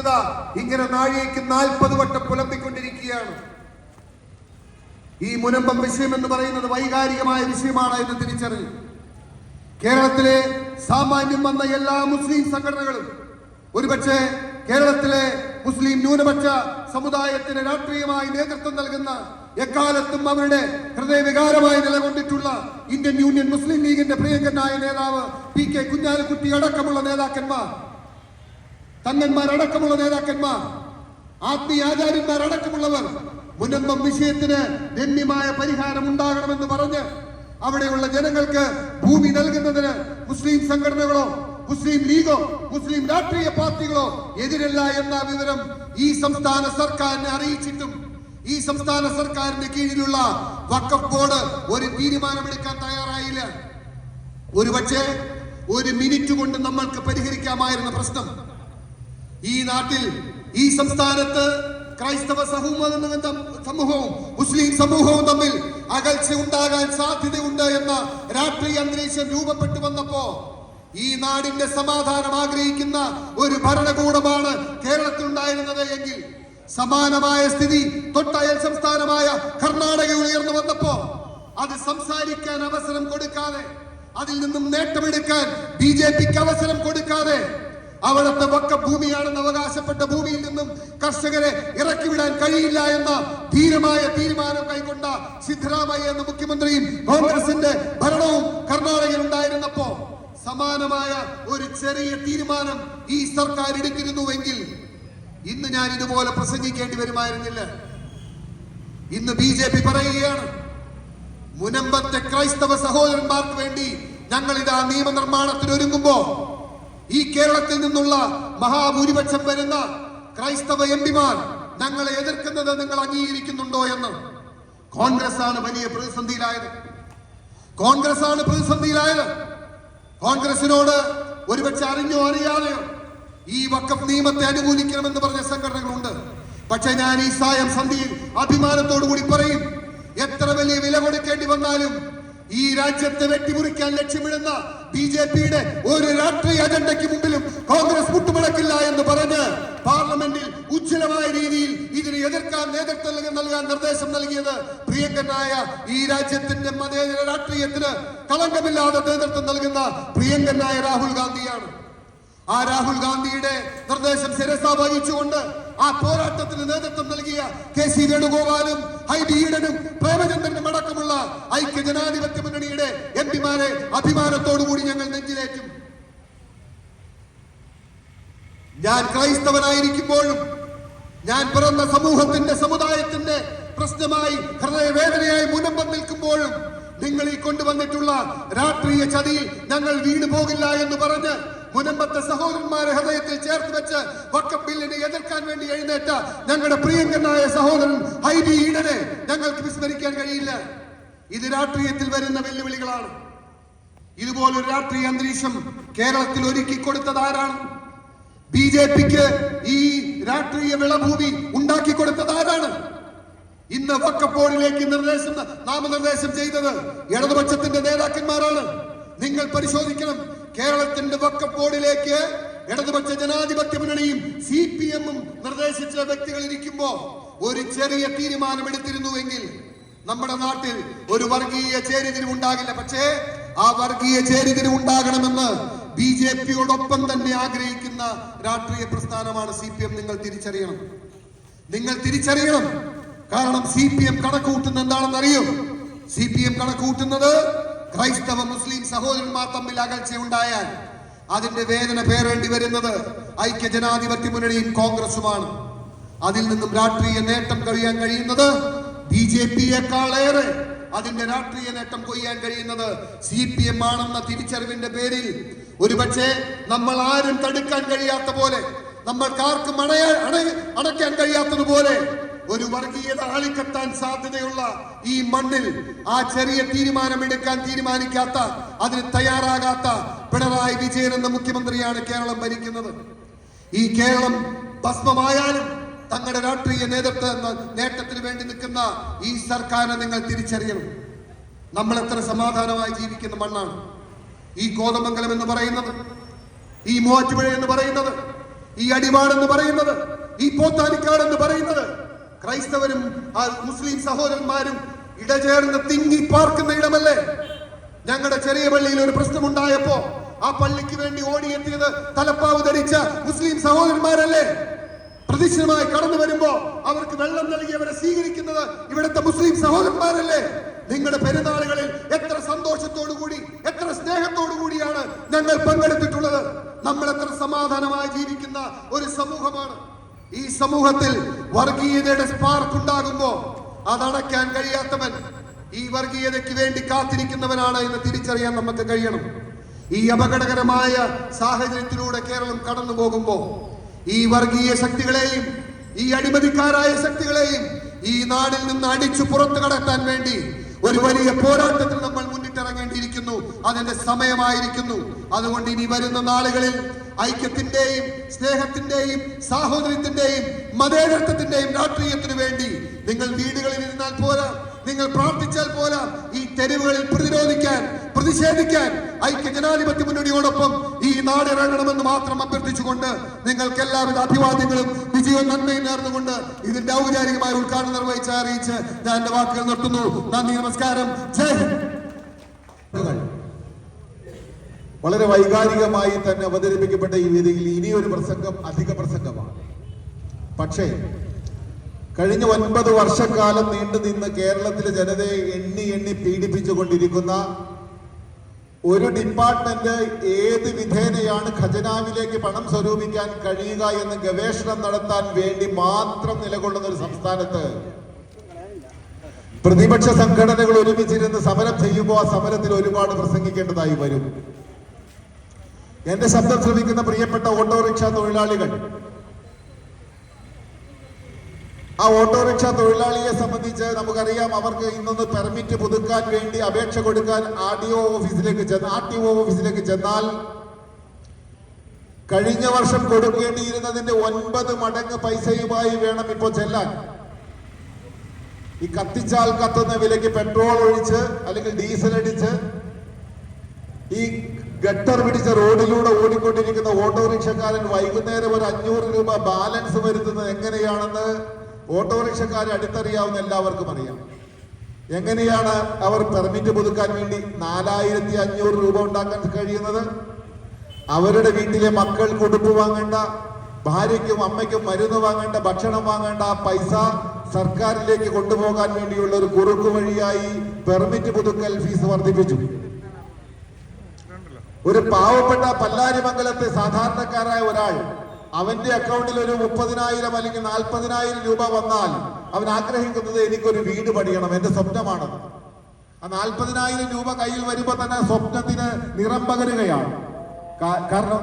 ചിന്തത ഇങ്ങനെ നാഴികയ്ക്ക് നാൽപ്പത് വട്ടം പുലമ്പിക്കൊണ്ടിരിക്കുകയാണ് ഈ മുനമ്പം വിഷയം എന്ന് പറയുന്നത് വൈകാരികമായ വിഷയമാണ് എന്ന് തിരിച്ചറിഞ്ഞു. കേരളത്തിലെ സാമാന്യം വന്ന എല്ലാ മുസ്ലിം സംഘടനകളും ഒരുപക്ഷെ കേരളത്തിലെ മുസ്ലിം ന്യൂനപക്ഷ സമുദായത്തിന് രാഷ്ട്രീയമായി നേതൃത്വം നൽകുന്ന എക്കാലത്തും അവരുടെ ഹൃദയവികാരമായി നിലകൊണ്ടിട്ടുള്ള ഇന്ത്യൻ യൂണിയൻ മുസ്ലിം ലീഗിന്റെ പ്രിയങ്കനായ നേതാവ് പി കെ കുഞ്ഞാലിക്കുട്ടി അടക്കമുള്ള നേതാക്കന്മാർ തങ്ങന്മാരടക്കമുള്ള നേതാക്കന്മാർ ആത്മീയാചാര്യന്മാരടക്കമുള്ളവർ മുനമ്പം വിഷയത്തിന് ഗണ്യമായ പരിഹാരം ഉണ്ടാകണമെന്ന് പറഞ്ഞ് അവിടെയുള്ള ജനങ്ങൾക്ക് ഭൂമി നൽകുന്നതിന് മുസ്ലിം സംഘടനകളോ മുസ്ലിം ലീഗോ മുസ്ലിം രാഷ്ട്രീയ പാർട്ടികളോ എതിരല്ല എന്ന വിവരം ഈ സംസ്ഥാന സർക്കാരിനെ അറിയിച്ചിട്ടും ഈ സംസ്ഥാന സർക്കാരിന്റെ കീഴിലുള്ള വക്കഫ് ബോർഡ് ഒരു തീരുമാനമെടുക്കാൻ തയ്യാറായില്ല. ഒരുപക്ഷെ ഒരു മിനിറ്റ് കൊണ്ട് നമ്മൾക്ക് പരിഹരിക്കാമായിരുന്ന പ്രശ്നം ഈ നാട്ടിൽ ഈ സംസ്ഥാനത്ത് ക്രൈസ്തവ സമൂഹം സമൂഹവും മുസ്ലിം സമൂഹവും തമ്മിൽ അകൽച്ച ഉണ്ടാകാൻ സാധ്യതയുണ്ട് എന്ന രാഷ്ട്രീയ അന്തരീക്ഷം രൂപപ്പെട്ടു വന്നപ്പോ ഈ നാടിന്റെ സമാധാനം ആഗ്രഹിക്കുന്ന ഒരു ഭരണകൂടമാണ് കേരളത്തിൽ ഉണ്ടായിരുന്നത് എങ്കിൽ സമാനമായ സ്ഥിതി തൊട്ടയൽ സംസ്ഥാനമായ കർണാടക ഉയർന്നു വന്നപ്പോ അത് സംസാരിക്കാൻ അവസരം കൊടുക്കാതെ അതിൽ നിന്നും നേട്ടമെടുക്കാൻ ബി ജെ പിക്ക് അവസരം കൊടുക്കാതെ അവിടുത്തെ വക്ക ഭൂമിയാണെന്ന് അവകാശപ്പെട്ട ഭൂമിയിൽ നിന്നും കർഷകരെ ഇറക്കിവിടാൻ കഴിയില്ല എന്ന ധീരമായ തീരുമാനം കൈക്കൊണ്ട സിദ്ധരാമയ്യ എന്ന മുഖ്യമന്ത്രിയും കോൺഗ്രസിന്റെ ഭരണവും കർണാടകയിൽ ഉണ്ടായിരുന്നപ്പോ സമാനമായ ഒരു ചെറിയ തീരുമാനം ഈ സർക്കാർ എടുത്തിരുന്നുവെങ്കിൽ ഇന്ന് ഞാൻ ഇതുപോലെ പ്രസംഗിക്കേണ്ടി വരുമായിരുന്നില്ല. ഇന്ന് ബി ജെ പി പറയുകയാണ് മുനമ്പത്തെ ക്രൈസ്തവ സഹോദരന്മാർക്ക് വേണ്ടി ഞങ്ങൾ ഇതാ നിയമനിർമ്മാണത്തിന് ഒരുങ്ങുമ്പോ ഈ കേരളത്തിൽ നിന്നുള്ള മഹാഭൂരിപക്ഷം വരുന്ന ക്രൈസ്തവ എം പിമാർ ഞങ്ങളെ എതിർക്കുന്നത് നിങ്ങൾ അംഗീകരിക്കുന്നുണ്ടോ എന്ന്. കോൺഗ്രസ് ആണ് വലിയ പ്രതിസന്ധിയിലായത്. കോൺഗ്രസ് ആണ് പ്രതിസന്ധിയിലായത്. കോൺഗ്രസിനോട് ഒരുപക്ഷെ അറിഞ്ഞോ അറിയാതെയോ ഈ വക്കഫ് നിയമത്തെ അനുകൂലിക്കണമെന്ന് പറഞ്ഞ സംഘടനകളുണ്ട്. പക്ഷെ ഞാൻ ഈ സായം സന്ധിയിൽ അഭിമാനത്തോടു കൂടി പറയും എത്ര വലിയ വില കൊടുക്കേണ്ടി വന്നാലും ഈ രാജ്യത്തെ വെട്ടിമുറിക്കാൻ ലക്ഷ്യമിടുന്ന ബി ജെ പിയുടെ ഒരു രാഷ്ട്രീയ അജണ്ടയ്ക്ക് മുമ്പിലും കോൺഗ്രസ് മുട്ടുമടക്കില്ല എന്ന് പറഞ്ഞ് പാർലമെന്റിൽ ഉജ്ജ്വലമായ രീതിയിൽ ഇതിനെ എതിർക്കാൻ നേതൃത്വം നൽകാൻ- നിർദ്ദേശം നൽകിയത് പ്രിയങ്കനായ ഈ രാജ്യത്തിന്റെ മതേതര രാഷ്ട്രീയത്തിന് കളങ്കമില്ലാതെ നേതൃത്വം നൽകുന്ന പ്രിയങ്കനായ രാഹുൽ ഗാന്ധിയാണ്. ആ രാഹുൽ ഗാന്ധിയുടെ നിർദ്ദേശം ശിരസ വഹിച്ചുകൊണ്ട് ആ പോരാട്ടത്തിന് നേതൃത്വം നൽകിയ കെ സി വേണുഗോപാലും ഹൈബി ഈഡനും പ്രേമചന്ദ്രനും അടക്കമുള്ള ഐക്യ ജനാധിപത്യ മുന്നണിയുടെ എം പിമാരെ അഭിമാനത്തോടുകൂടി ഞങ്ങൾ നെഞ്ചിലേറ്റും. ഞാൻ ക്രൈസ്തവനായിരിക്കുമ്പോഴും ഞാൻ പിറന്ന സമൂഹത്തിന്റെ സമുദായത്തിന്റെ പ്രശ്നമായി ഹൃദയവേദനയായി മുനമ്പം നിൽക്കുമ്പോഴും നിങ്ങൾ ഈ കൊണ്ടുവന്നിട്ടുള്ള രാഷ്ട്രീയ ചതിയിൽ ഞങ്ങൾ വീണു പോകില്ല എന്ന് പറഞ്ഞ് മുനമ്പത്തെ സഹോദരന്മാരെ ഹൃദയത്തിൽ ചേർത്ത് വെച്ച് വക്കം ബില്ലിനെ എതിർക്കാൻ വേണ്ടി എഴുന്നേറ്റ ഞങ്ങളുടെ പ്രിയങ്കരനായ സഹോദരൻ ഹൈബി ഈഡനെ ഞങ്ങൾക്ക് വിസ്മരിക്കാൻ കഴിയില്ല. ഇത് രാഷ്ട്രീയത്തിൽ വരുന്ന വെല്ലുവിളികളാണ്. ഇതുപോലൊരു രാഷ്ട്രീയ അന്തരീക്ഷം കേരളത്തിൽ ഒരുക്കി കൊടുത്തത് ആരാണ്? ബി ജെ പിക്ക് ഈ രാഷ്ട്രീയ വിളഭൂമി ഉണ്ടാക്കി കൊടുത്തത് ആരാണ്? ഇന്ന് വക്കപ്പോഴിലേക്ക് നിർദ്ദേശം നാമനിർദ്ദേശം ചെയ്തത് ഇടതുപക്ഷത്തിന്റെ നേതാക്കന്മാരാണ്. നിങ്ങൾ പരിശോധിക്കണം കേരളത്തിന്റെ വക്കപ്പോടിലേക്ക് ഇടതുപക്ഷ ജനാധിപത്യ മുന്നണിയും സി പി എമ്മും നിർദ്ദേശിച്ച വ്യക്തികൾ ഇരിക്കുമ്പോ ഒരു ചെറിയ തീരുമാനം എടുത്തിരുന്നുവെങ്കിൽ നമ്മുടെ നാട്ടിൽ ഒരു വർഗീയ ചേരിതിരിവ് ഉണ്ടാകില്ല. പക്ഷേ ആ വർഗീയ ചേരിതിരിവ് ഉണ്ടാകണമെന്ന് ബി ജെ പിയോടൊപ്പം തന്നെ ആഗ്രഹിക്കുന്ന രാഷ്ട്രീയ പ്രസ്ഥാനമാണ് സി പി എം. നിങ്ങൾ തിരിച്ചറിയണം. നിങ്ങൾ തിരിച്ചറിയണം. കാരണം സി പി എം കണക്കുകൂട്ടുന്ന എന്താണെന്ന് അറിയും സി പി എം കണക്കുകൂട്ടുന്നത് ക്രൈസ്തവ മുസ്ലിം സഹോദരന്മാർ തമ്മിൽ അകൽച്ച ഉണ്ടായാൽ അതിന്റെ വേദന പേറേണ്ടി വരുന്നത് ഐക്യ ജനാധിപത്യ മുന്നണിയും കോൺഗ്രസുമാണ്. അതിൽ നിന്നും രാഷ്ട്രീയ നേട്ടം കഴിയാൻ കഴിയുന്നത് ബി ജെ പിയെക്കാളേറെ. അതിന്റെ രാഷ്ട്രീയ നേട്ടം കൊയ്യാൻ കഴിയുന്നത് സി പി എം ആണെന്ന തിരിച്ചറിവിന്റെ പേരിൽ. ഒരുപക്ഷെ നമ്മൾ ആരും തടുക്കാൻ കഴിയാത്ത പോലെ നമ്മൾക്കാർക്കും അണയ അണ- അണയ്ക്കാൻ കഴിയാത്തതുപോലെ ഒരു വർഗീയത ആളിക്കത്താൻ സാധ്യതയുള്ള ഈ മണ്ണിൽ ആ ചെറിയ തീരുമാനമെടുക്കാൻ തീരുമാനിക്കാത്ത അതിന് തയ്യാറാകാത്ത പിണറായി വിജയൻ എന്ന മുഖ്യമന്ത്രിയാണ് കേരളം ഭരിക്കുന്നത്. ഈ കേരളം ഭസ്മമായാലും തങ്ങളുടെ രാഷ്ട്രീയ നേതൃത്വ എന്ന നേട്ടത്തിന് വേണ്ടി നിൽക്കുന്ന ഈ സർക്കാരിനെ നിങ്ങൾ തിരിച്ചറിയണം. നമ്മൾ എത്ര സമാധാനമായി ജീവിക്കുന്ന മണ്ണാണ്. ഈ കോതമംഗലം എന്ന് പറയുന്നത് ഈ മൂവാറ്റുപുഴ എന്ന് പറയുന്നത് ഈ അടിവാടെന്ന് പറയുന്നത് ഈ പോത്താനിക്കാട് എന്ന് പറയുന്നത് ക്രൈസ്തവരും ആ മുസ്ലിം സഹോദരന്മാരും ഇടചേർന്ന് തിങ്ങി പാർക്കുന്ന ഇടമല്ലേ? ഞങ്ങളുടെ ചെറിയ പള്ളിയിൽ ഒരു പ്രശ്നമുണ്ടായപ്പോ ആ പള്ളിക്ക് വേണ്ടി ഓടിയെത്തിയത് തലപ്പാവ് ധരിച്ച മുസ്ലിം സഹോദരന്മാരല്ലേ? പ്രതിഷ്ഠമായി കടന്നു വരുമ്പോ അവർക്ക് വെള്ളം നൽകി അവരെ സ്വീകരിക്കുന്നത് ഇവിടുത്തെ മുസ്ലിം സഹോദരന്മാരല്ലേ? നിങ്ങളുടെ പെരുന്നാളുകളിൽ എത്ര സന്തോഷത്തോടു കൂടി എത്ര സ്നേഹത്തോടു കൂടിയാണ് ഞങ്ങൾ പങ്കെടുത്തിട്ടുള്ളത്. നമ്മൾ എത്ര സമാധാനമായി ജീവിക്കുന്ന ഒരു സമൂഹമാണ്. ഈ സമൂഹത്തിൽ വർഗീയതയുടെ സ്പാർക്ക് ഉണ്ടാകുമ്പോ അതടയ്ക്കാൻ കഴിയാത്തവൻ ഈ വർഗീയതയ്ക്ക് വേണ്ടി കാത്തിരിക്കുന്നവനാണ് എന്ന് തിരിച്ചറിയാൻ നമുക്ക് കഴിയണം. ഈ അപകടകരമായ സാഹചര്യത്തിലൂടെ കേരളം കടന്നു പോകുമ്പോ ഈ വർഗീയ ശക്തികളെയും ഈ അടിമതിക്കാരായ ശക്തികളെയും ഈ നാടിൽ നിന്ന് അടിച്ചു പുറത്തു കടത്താൻ വേണ്ടി ഒരു വലിയ പോരാട്ടത്തിൽ നമ്മൾ മുന്നിട്ടിറങ്ങേണ്ടിയിരിക്കുന്നു. അതിന്റെ സമയമായിരിക്കുന്നു. അതുകൊണ്ട് ഇനി വരുന്ന നാളുകളിൽ ഐക്യത്തിന്റെയും സ്നേഹത്തിന്റെയും സാഹോദര്യത്തിന്റെയും മതേതരത്വത്തിന്റെയും രാഷ്ട്രീയത്തിനു വേണ്ടി നിങ്ങൾ വീടുകളിൽ ഇരുന്നാൽ പോരാ. നിങ്ങൾ പ്രാർത്ഥിച്ചാൽ പോരാ. ഈ തെരുവുകളിൽ പ്രതിരോധിക്കാൻ പ്രതിഷേധിക്കാൻ ഐക്യ ജനാധിപത്യ മുന്നണിയോടൊപ്പം ഈ നാടിറങ്ങണമെന്ന് മാത്രം അഭ്യർത്ഥിച്ചുകൊണ്ട് നിങ്ങൾക്ക് എല്ലാവിധ അഭിവാദ്യങ്ങളും വിജയവും നന്മയും നേർന്നുകൊണ്ട് ഇതിന്റെ ഔപചാരികമായ ഉദ്ഘാടനം നിർവഹിച്ച് അറിയിച്ച് ഞാൻ എന്റെ വാക്കുകൾ നിർത്തുന്നു. നന്ദി നമസ്കാരം. ജയ് വളരെ വൈകാരികമായി തന്നെ അവതരിപ്പിക്കപ്പെട്ട ഈ വേദിയിൽ ഇനിയൊരു പ്രസംഗം അധിക പ്രസംഗമാണ്. പക്ഷേ കഴിഞ്ഞ ഒൻപത് വർഷക്കാലം നീണ്ടു നിന്ന് കേരളത്തിലെ ജനതയെ എണ്ണി എണ്ണി പീഡിപ്പിച്ചുകൊണ്ടിരിക്കുന്ന ഒരു ഡിപ്പാർട്ട്മെന്റ് ഏത് വിധേനയാണ് ഖജനാവിലേക്ക് പണം സ്വരൂപിക്കാൻ കഴിയുക എന്ന് ഗവേഷണം നടത്താൻ വേണ്ടി മാത്രം നിലകൊള്ളുന്ന ഒരു സംസ്ഥാനത്ത് പ്രതിപക്ഷ സംഘടനകൾ ഒരുമിച്ചിരുന്ന് സമരം ചെയ്യുമ്പോൾ ആ സമരത്തിൽ ഒരുപാട് പ്രസംഗിക്കേണ്ടതായി വരും. എന്റെ ശബ്ദം ശ്രമിക്കുന്ന പ്രിയപ്പെട്ട ഓട്ടോറിക്ഷ തൊഴിലാളികൾ. ആ ഓട്ടോറിക്ഷ തൊഴിലാളിയെ സംബന്ധിച്ച് നമുക്കറിയാം അവർക്ക് ഇന്നൊന്ന് പെർമിറ്റ് പുതുക്കാൻ വേണ്ടി അപേക്ഷ കൊടുക്കാൻ ആർ ഡി ഒ ഓഫീസിലേക്ക് ചെന്ന് ആർ ടി ഒ ഓഫീസിലേക്ക് ചെന്നാൽ കഴിഞ്ഞ വർഷം കൊടുക്കേണ്ടിയിരുന്നതിന്റെ ഒൻപത് മടങ്ങ് പൈസയുമായി വേണം ഇപ്പോൾ ചെല്ലാൻ. ഈ കത്തിച്ചാൽ കത്തുന്ന വിലയ്ക്ക് പെട്രോൾ ഒഴിച്ച് അല്ലെങ്കിൽ ഡീസൽ അടിച്ച് ഈ ഗട്ടർ പിടിച്ച റോഡിലൂടെ ഓടിക്കൊണ്ടിരിക്കുന്ന ഓട്ടോറിക്ഷക്കാരൻ വൈകുന്നേരം ഒരു അഞ്ഞൂറ് രൂപ ബാലൻസ് വരുത്തുന്നത് എങ്ങനെയാണെന്ന് ഓട്ടോറിക്ഷക്കാരെ അടുത്തറിയാവുന്ന എല്ലാവർക്കും അറിയാം. എങ്ങനെയാണ് അവർ പെർമിറ്റ് പുതുക്കാൻ വേണ്ടി നാലായിരത്തി അഞ്ഞൂറ് രൂപ ഉണ്ടാക്കാൻ കഴിയുന്നത്? അവരുടെ വീട്ടിലെ മക്കൾ കൊടുപ്പ് വാങ്ങേണ്ട ഭാര്യയ്ക്കും അമ്മയ്ക്കും മരുന്ന് വാങ്ങേണ്ട ഭക്ഷണം വാങ്ങേണ്ട പൈസ സർക്കാരിലേക്ക് കൊണ്ടുപോകാൻ വേണ്ടിയുള്ള ഒരു കുറുക്കു വഴിയായി പെർമിറ്റ് പുതുക്കൽ ഫീസ് വർദ്ധിപ്പിച്ചു. ഒരു പാവപ്പെട്ട പല്ലാരിമംഗലത്തെ സാധാരണക്കാരായ ഒരാൾ അവന്റെ അക്കൗണ്ടിൽ ഒരു മുപ്പതിനായിരം അല്ലെങ്കിൽ നാൽപ്പതിനായിരം രൂപ വന്നാൽ അവൻ ആഗ്രഹിക്കുന്നത് എനിക്കൊരു വീട് പണിയണം എന്റെ സ്വപ്നമാണ് ആ നാൽപ്പതിനായിരം രൂപ കയ്യിൽ വരുമ്പോ തന്നെ സ്വപ്നത്തിന് നിറം പകരുകയാണ്. കാരണം